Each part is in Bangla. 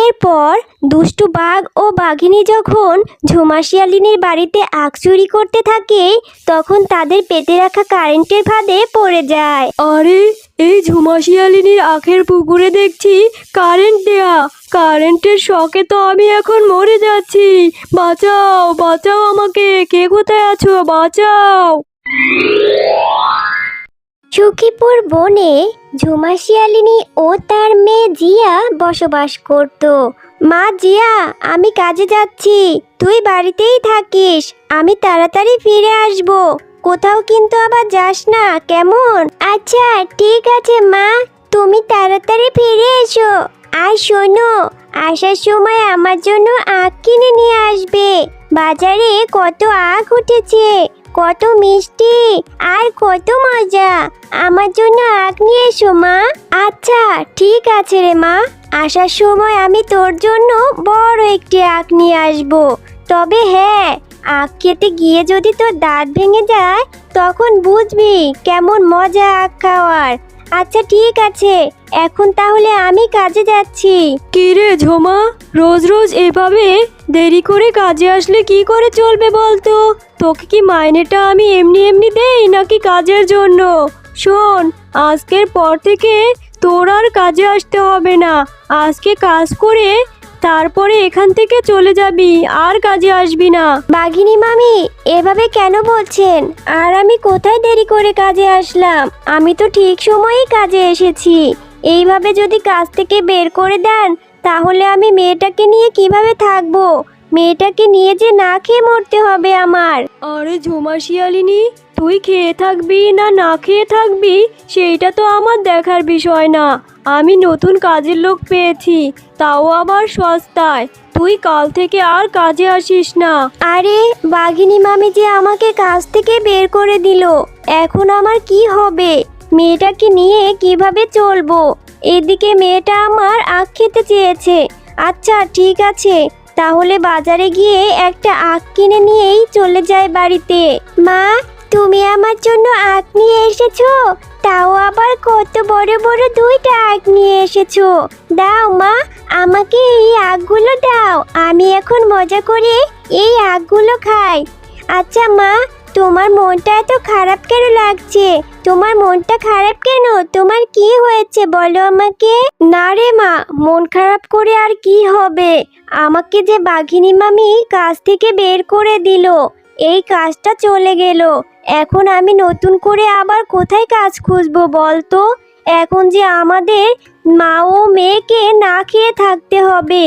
এরপর দুষ্টু বাঘ ও বাঘিনী যখন ঝুমা শিয়ালিনীর বাড়িতে আখ চুরি করতে থাকে, তখন তাদের পেতে রাখা কারেন্টের ফাঁদে পড়ে যায়। আরে, এই ঝুমা শিয়ালিনীর আখের পুকুরে দেখছি কারেন্ট দেয়া কারেন্টের শখে তো আমি এখন মরে যাচ্ছি। বাঁচাও বাঁচাও আমাকে। কে কোথায় আছো? বাঁচাও। সুখীপুর বনে ঝুমা শিয়ালিনী ও তার মেয়ে জিয়া বসবাস করত। মা জিয়া, আমি কাজে যাচ্ছি। তুই বাড়িতেই থাকিস। আমি তাড়াতাড়ি ফিরে আসব। কোথাও কিন্তু আবার যাস না, কেমন? আচ্ছা ঠিক আছে, মা। তুমি তাড়াতাড়ি ফিরে এসো। আর শোনো। আসার সময় আমার জন্য আখ কিনে নিয়ে আসবে। বাজারে কত আখ উঠেছে। কত মিষ্টি আর কত মজা। আমার জন্য আগ নিয়ে এসো, মা। আচ্ছা ঠিক আছে রে, মা। আসার সময় আমি তোর জন্য বড় একটি আখ নিয়ে আসব। তবে হ্যাঁ আখ খেতে গিয়ে যদি তোর দাঁত ভেঙে যায়, তখন বুঝবি কেমন মজা আখ খাওয়ার। আচ্ছা ঠিক আছে। এখন তাহলে আমি কাজে যাচ্ছি। কি রে ঝোমা? রোজ রোজ এভাবে দেরি করে কাজে আসলে কি করে চলবে বলতো? তোকে কি মাইনেটা আমি এমনি এমনি দেই নাকি কাজের জন্য? শোন, আজকের পর থেকে তোর আর কাজে আসতে হবে না। আজকে কাজ করে তারপরে এখান থেকে চলে যাবি আর কাজে আসবি না। বাঘিনী মামি এভাবে কেন বলছেন? আর আমি কোথায় দেরি করে কাজে আসলাম? আমি তো ঠিক সময়েই কাজে এসেছি। এইভাবে যদি কাজ থেকে বের করে দেন তাহলে আমি মেয়েটাকে নিয়ে কীভাবে থাকব? মেয়েটাকে নিয়ে যে না খেয়ে মরতে হবে আমার। আরে ঝুমা শিয়ালিনী তুই খেয়ে থাকবি না না খেয়ে থাকবি সেইটা তো আমার দেখার বিষয় না। আমি নতুন কাজের লোক পেয়েছি। তাও আবার সস্তায়। তুই কাল থেকে আর কাজে আসিস না। আরে, বাঘিনী মামি যে আমাকে কাজ থেকে বের করে দিল, এখন আমার কি হবে? মেয়েটাকে নিয়ে কীভাবে চলবো? এদিকে মেয়েটা আমার আখ খেতে চেয়েছে। আচ্ছা ঠিক আছে। তাহলে বাজারে গিয়ে একটা আখ কিনে নিয়েই চলে যায় বাড়িতে। মা, তুমি আমার জন্য আখ নিয়ে এসেছ? তাও আবার কত বড় বড় দুইটা আখ নিয়ে এসেছ। দাও মা, আমাকে এই আখগুলো দাও। আমি এখন মজা করে এই আখগুলো খাই। আচ্ছা মা, তোমার মনটা এত খারাপ কেন লাগছে? তোমার মনটা খারাপ কেন? তোমার কি হয়েছে বলো আমাকে? না রে মা, মন খারাপ করে আর কি হবে? আমাকে যে বাঘিনী মামি কাজ থেকে বের করে দিল। এই কাজটা চলে গেল। এখন আমি নতুন করে আবার কোথায় কাজ খুঁজবো বলতো? এখন যে আমাদের মা ও মেয়েকে না খেয়ে থাকতে হবে,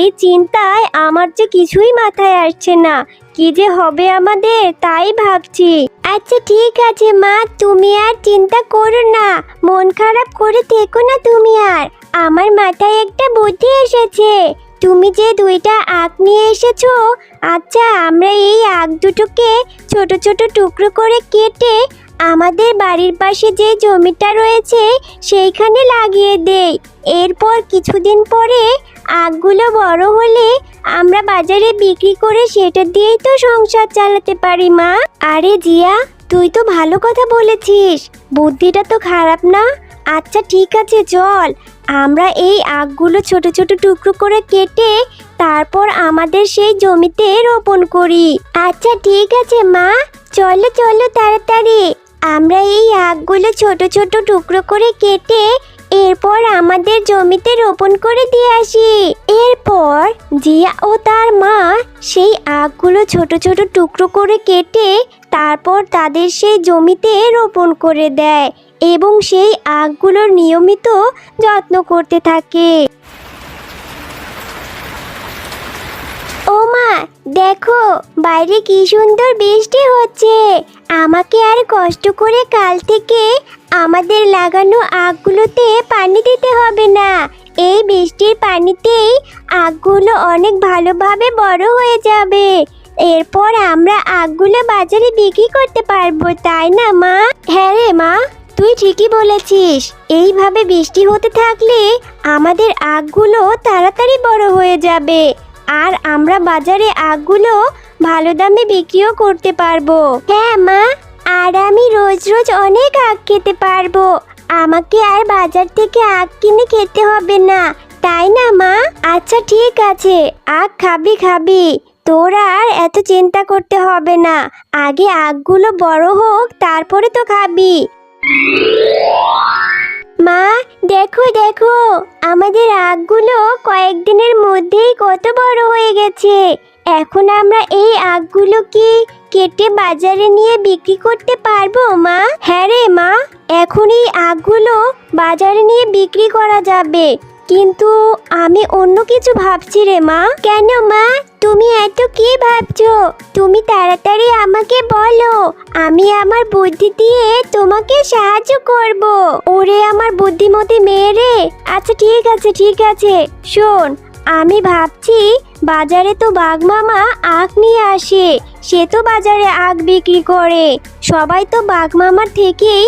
এই চিন্তায় আমার যে কিছুই মাথায় আসছে না। কি যে হবে আমাদের, তাই ভাবছি। আচ্ছা ঠিক আছে মা, তুমি আর চিন্তা করো না। মন খারাপ করে থেকো না তুমি আর। আমার মাথায় একটা বুদ্ধি এসেছে। তুমি যে দুইটা আখ নিয়ে এসেছ আচ্ছা আমরা এই আখ দুটোকে ছোট ছোট টুকরো করে কেটে আমাদের বাড়ির পাশে যে জমিটা রয়েছে, সেইখানে লাগিয়ে দেই। এরপর কিছুদিন পরে আখগুলো বড় হলে আমরা বাজারে বিক্রি করে সেটা দিয়েই তো সংসার চালাতে পারি, মা। আরে জিয়া, তুই তো ভালো কথা বলেছিস। বুদ্ধিটা তো খারাপ না? আচ্ছা ঠিক আছে, চল। আমরা এই আখগুলো ছোট ছোট টুকরো করে কেটে তারপর আমাদের সেই জমিতে রোপণ করি। আচ্ছা ঠিক আছে, মা। চলো চলো, তাড়াতাড়ি। আমরা এই আখগুলো ছোট ছোট টুকরো করে কেটে এরপর আমাদের জমিতে রোপণ করে দিয়ে আসি। এরপর জিয়া ও তার মা সেই আখগুলো ছোট ছোট টুকরো করে কেটে তারপর তাদের সেই জমিতে রোপণ করে দেয় এবং সেই আখগুলোর নিয়মিত যত্ন করতে থাকে। ও মা, দেখো, বাইরে কি সুন্দর বৃষ্টি হচ্ছে। আমাকে আর কষ্ট করে কাল থেকে আমাদের লাগানো আখগুলোতে পানি দিতে হবে না। এই বৃষ্টির পানিতেই আখগুলো অনেক ভালোভাবে বড় হয়ে যাবে। এরপর আমরা আখগুলো বাজারে বিক্রি করতে পারব, তাই না, মা? হ্যাঁ রে, মা। তুই ঠিকই বলেছিস। এইভাবে বৃষ্টি হতে থাকলে আমাদের আখগুলো তাড়াতাড়ি বড় হয়ে যাবে। আর আমরা বাজারে আখগুলো ভালো দামে বিক্রিও করতে পারব। হ্যাঁ মা। আর আমি রোজ রোজ অনেক আখ খেতে পারব। আমাকে আর বাজার থেকে আখ কিনে খেতে হবে না। তাই না, মা? আচ্ছা ঠিক আছে। আখ খাবি খাবি। তোর আর এত চিন্তা করতে হবে না। আগে আখগুলো বড় হোক, তারপরে তো খাবি। মা, দেখো দেখো। আমাদের আখগুলো কয়েকদিনের মধ্যেই কত বড় হয়ে গেছে। এখন আমরা এই আখগুলো কি কেটে বাজারে নিয়ে বিক্রি করতে পারব, মা? হ্যাঁ রে, মা। এখন এই আগগুলো বাজারে নিয়ে বিক্রি করা যাবে। কিন্তু আমি অন্য কিছু ভাবছি রে, মা। কেন, মা? তুমি এত কি ভাবছ? তুমি তাড়াতাড়ি আমাকে বলো। আমি আমার বুদ্ধি দিয়ে তোমাকে সাহায্য করব। ওরে, আমার বুদ্ধিমতী মেয়ে রে। আচ্ছা ঠিক আছে ঠিক আছে। শোন আমি ভাবছি বাজারে তো বাঘ মামা আখ নিয়ে আসে। সে তো বাজারে আখ বিক্রি করে। সবাই তো বাঘ মামার থেকেই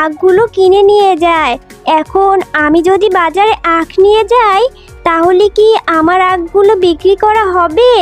আখগুলো কিনে নিয়ে যায়। এখন আমি যদি বাজারে আখ নিয়ে যাই, তাহলে কি আমার আখগুলো বিক্রি করা হবে?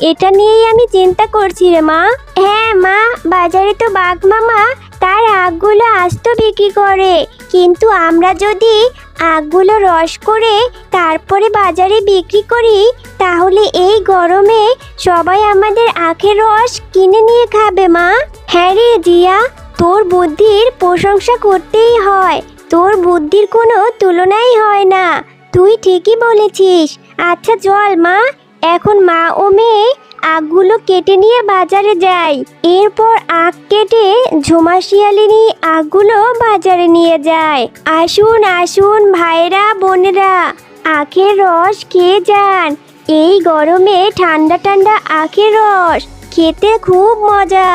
এটা নিয়েই আমি চিন্তা করছি রে মা। হ্যাঁ মা, বাজারে তো বাঘ মামা তার আখগুলো আস্ত বিক্রি করে। কিন্তু আমরা যদি আখগুলো রস করে তারপরে বাজারে বিক্রি করি, তাহলে এই গরমে সবাই আমাদের আখের রস কিনে নিয়ে খাবে, মা। হ্যাঁ রে জিয়া, তোর বুদ্ধির প্রশংসা করতেই হয়। তোর বুদ্ধির কোনো তুলনাই হয় না। তুই ঠিকই বলেছিস। আচ্ছা চল, মা। এখন মা ও মেয়ে আখগুলো কেটে নিয়ে বাজারে যাই। এরপর আখ কেটে ঝোমা শিয়ালিনী আখগুলো বাজারে নিয়ে যায়। আসুন আসুন ভাইরা, বোনেরা, আখের রস খেয়ে যান। এই গরমে ঠান্ডা ঠান্ডা আখের রস, খেতে খুব মজা।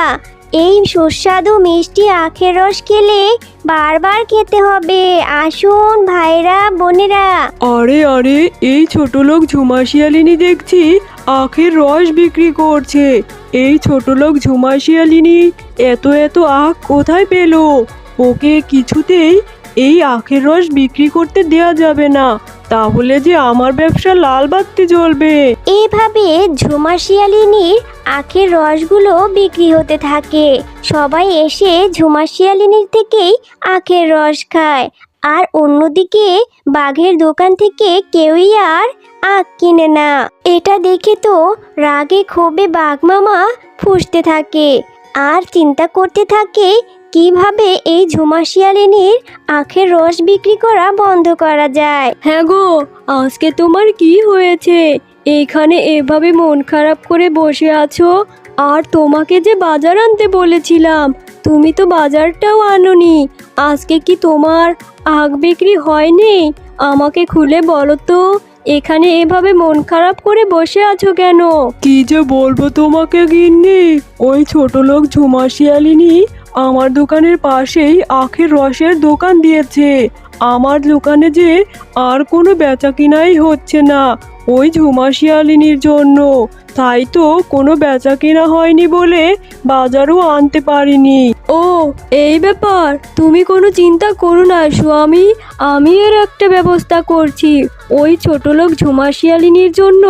এই সুস্বাদু মিষ্টি আখের রস খেলে বারবার খেতে হবে। আসুন ভাইরা, বোনেরা। আরে আরে, এই ছোট লোক ঝুমা শিয়ালিনী দেখছি আখের রস বিক্রি করছে। এই ছোট লোক ঝুমা শিয়ালিনী এত এত আখ কোথায় পেল? ওকে কিছুতেই এই আখের রস বিক্রি করতে দেয়া যাবে না। তাহলে যে আমার ব্যবসা লাল বাত্তি জ্বলবে। এইভাবে ঝুমা শিয়ালিনীর আখের রসগুলো বিক্রি হতে থাকে। সবাই এসে ঝুমা শিয়ালিনীর থেকেই আখের রস খায়। আর অন্যদিকে বাঘের দোকান থেকে কেউই আর আখ কিনে না। এটা দেখে তো রাগে ক্ষোভে বাঘ মামা ফুসতে থাকে। আর চিন্তা করতে থাকে কীভাবে এই ঝুমা শিয়ালিনীর আখের রস বিক্রি করা বন্ধ করা যায়? হ্যাঁ গো আজকে তোমার কি হয়েছে? এখানে এভাবে মন খারাপ করে বসে আছো? আর তোমাকে যে বাজার আনতে বলেছিলাম তুমি তো বাজারটাও আনোনি। আজকে কি তোমার আখ বিক্রি হয়নি? আমাকে খুলে বলো তো এখানে এভাবে মন খারাপ করে বসে আছো কেন? কি যে বলব তোমাকে গিন্নি ওই ছোট লোক ঝুমা শিয়ালিনী আমার দোকানের পাশেই আখের রসের দোকান দিয়েছে। আমার দোকানে যে আর কোনো বেচা কিনাই হচ্ছে না, ওই ঝুমা শিয়ালিনীর জন্য। তাই তো কোনো বেচা কিনা হয়নি বলে বাজারও আনতে পারিনি। ও, এই ব্যাপার? তুমি কোনো চিন্তা করো না স্বামী, আমি এর একটা ব্যবস্থা করছি। ওই ছোট লোক ঝুমা শিয়ালিনীর জন্য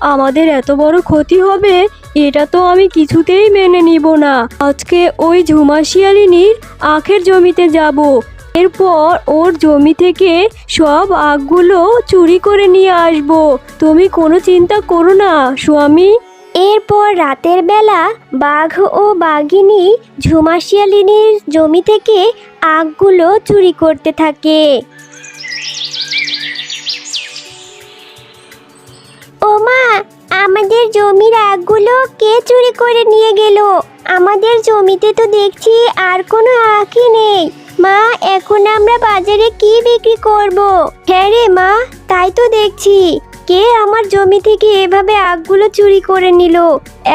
আমাদের এত বড় ক্ষতি হবে এটা তো আমি কিছুতেই মেনে নিব না। আজকে ওই ঝুমা শিয়ালিনীর আখের জমিতে যাব। এরপর ওর জমি থেকে সব আখগুলো চুরি করে নিয়ে আসব। তুমি কোনো চিন্তা করো না, স্বামী। এরপর রাতের বেলা বাঘ ও বাঘিনী ঝুমাশিয়ালিনীর জমি থেকে আখগুলো চুরি করতে থাকে। জমির আখগুলো কে চুরি করে নিয়ে গেল? আমাদের জমিতে তো দেখছি আর কোনো আখই নেই। মা, এখন আমরা বাজারে কি বিক্রি করব? হ্যাঁ রে মা, তাই তো দেখছি। কে আমার জমি থেকে এভাবে আখগুলো চুরি করে নিল?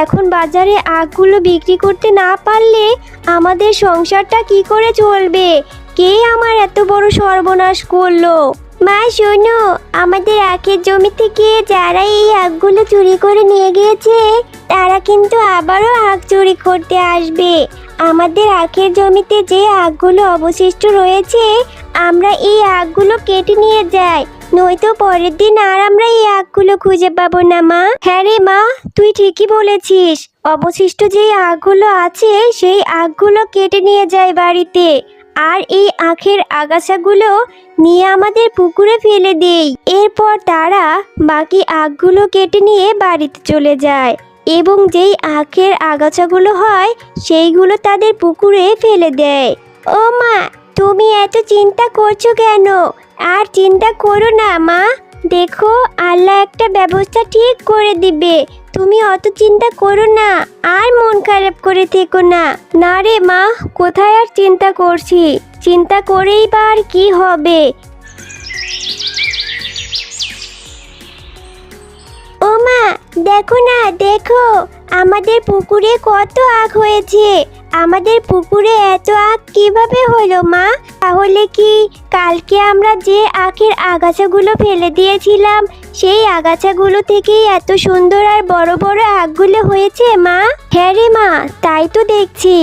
এখন বাজারে আখগুলো বিক্রি করতে না পারলে আমাদের সংসারটা কি করে চলবে? কে আমার এত বড় সর্বনাশ করল? মা, শোনো, আমাদের আখের জমি থেকে যারা এই আখগুলো চুরি করে নিয়ে গিয়েছে, তারা কিন্তু আবারও আখ চুরি করতে আসবে। আমাদের আখের জমিতে যে আখগুলো অবশিষ্ট রয়েছে, আমরা এই আখগুলো কেটে নিয়ে যাই। নয়তো পরের দিন আর আমরা এই আখগুলো খুঁজে পাবো না, মা। হ্যাঁ রে, মা, তুই ঠিকই বলেছিস। অবশিষ্ট যে আখগুলো আছে, সেই আখগুলো কেটে নিয়ে যাই বাড়িতে। আর এই আখের আগাছাগুলো নিয়ে আমাদের পুকুরে ফেলে দেই। এরপর তারা বাকি আখগুলো কেটে নিয়ে বাড়িতে চলে যায় এবং যেই আখের আগাছাগুলো হয়, সেইগুলো তাদের পুকুরে ফেলে দেয়। ও মা, তুমি এত চিন্তা করছ কেন? আর চিন্তা করো না মা। দেখো, আল্লাহ একটা ব্যবস্থা ঠিক করে দিবে। তুমি অত চিন্তা করো না, আর মন খারাপ করে থেকো না। না রে মা, কোথায় আর চিন্তা করছি? চিন্তা করেই বা আর কি হবে? ও মা, দেখো না, দেখো, আমাদের পুকুরে কত আখ হয়েছে। আমাদের পুকুরে এত আখ কীভাবে হলো, মা? তাহলে কি কালকে আমরা যে আখের আগাছাগুলো ফেলে দিয়েছিলাম, সেই আগাছাগুলো থেকেই এত সুন্দর আর বড় বড় আখগুলো হয়েছে, মা? হ্যাঁ রে মা, তাই তো দেখছি।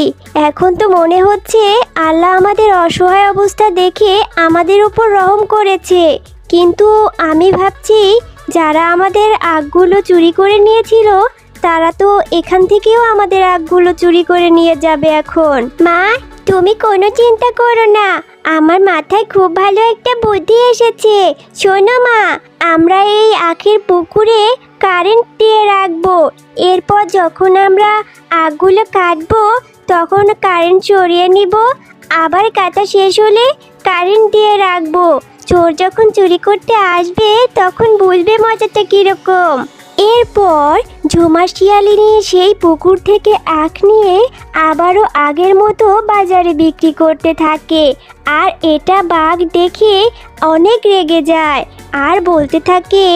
এখন তো মনে হচ্ছে আল্লাহ আমাদের অসহায় অবস্থা দেখে আমাদের উপর রহম করেছে। কিন্তু আমি ভাবছি, যারা আমাদের আগগুলো চুরি করে নিয়েছিল তারা তো এখান থেকেও আমাদের আগগুলো চুরি করে নিয়ে যাবে এখন। মা, তুমি কোনো চিন্তা করো না। আমার মাথায় খুব ভালো একটা বুদ্ধি এসেছে। শোনো মা, আমরা এই আখের পুকুরে কারেন্ট দিয়ে রাখব। এরপর যখন আমরা আগগুলো কাটবো, তখন কারেন্ট সরিয়ে নিব। আবার কাটা শেষ হলে কারেন্ট দিয়ে রাখব। চোর যখন চুরি করতে আসবে, তখন বুঝবে মজাটা কীরকম। এরপর ঝুমা শিয়ালিনী সেই পুকুর থেকে আখ নিয়ে আবারও আগের মতো বাজারে বিক্রি করতে থাকে। আর এটা বাঘ দেখে অনেক রেগে যায় আর বলতে থাকে,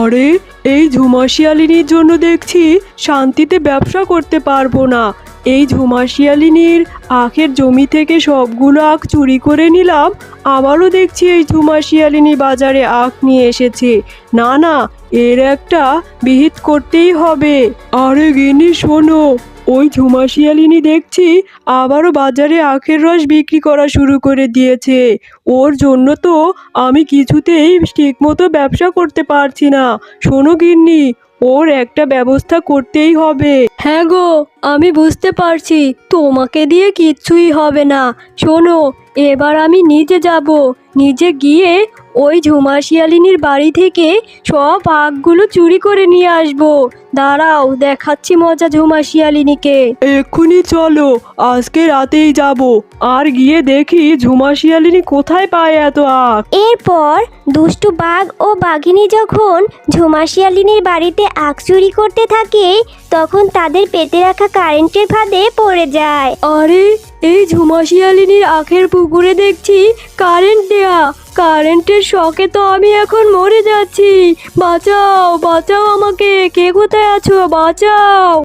আরে, এই ঝুমাশিয়ালিনীর জন্য দেখছি শান্তিতে ব্যবসা করতে পারব না। এই ঝুমাশিয়ালিনীর আখের জমি থেকে সবগুলো আখ চুরি করে নিলাম, আবারও দেখছি এই ঝুমাশিয়ালিনী বাজারে আখ নিয়ে এসেছে। না না এর একটা বিহিত করতেই হবে। আরে গিনি শোনো, ওই ঝুমাশিয়ালিনী দেখছি আবারও বাজারে আখের রস বিক্রি করা শুরু করে দিয়েছে। ওর জন্য তো আমি কিছুতেই ঠিক মতো ব্যবসা করতে পারছি না। শোনো গিন্নি, ওর একটা ব্যবস্থা করতেই হবে। হ্যাঁ গো আমি বুঝতে পারছি। তোমাকে দিয়ে কিচ্ছুই হবে না। শোনো এবার আমি নিজে যাব। নিজে গিয়ে ওই ঝুমা শিয়ালিনীর বাড়ি থেকে সব আখগুলো চুরি করে নিয়ে আসব। দাঁড়াও দেখাচ্ছি মজা ঝুমা শিয়ালিনীকে এক্ষুনি চলো আজকে রাতেই যাব। আর গিয়ে দেখি ঝুমা শিয়ালিনী কোথায় পায় এত আখ এরপর দুষ্টু বাঘ ও বাঘিনী যখন ঝুমা শিয়ালিনীর বাড়িতে আখ চুরি করতে থাকে তখন তাদের পেতে রাখা কারেন্টের ফাঁদে পড়ে যায়। আরে, এই ঝুমাশিয়ালিনীর আখের পুকুরে দেখছি কারেন্ট দেয়া কারেন্টের শখে তো আমি এখন মরে যাচ্ছি। বাঁচাও বাঁচাও আমাকে। কে কোথায় আছো? বাঁচাও।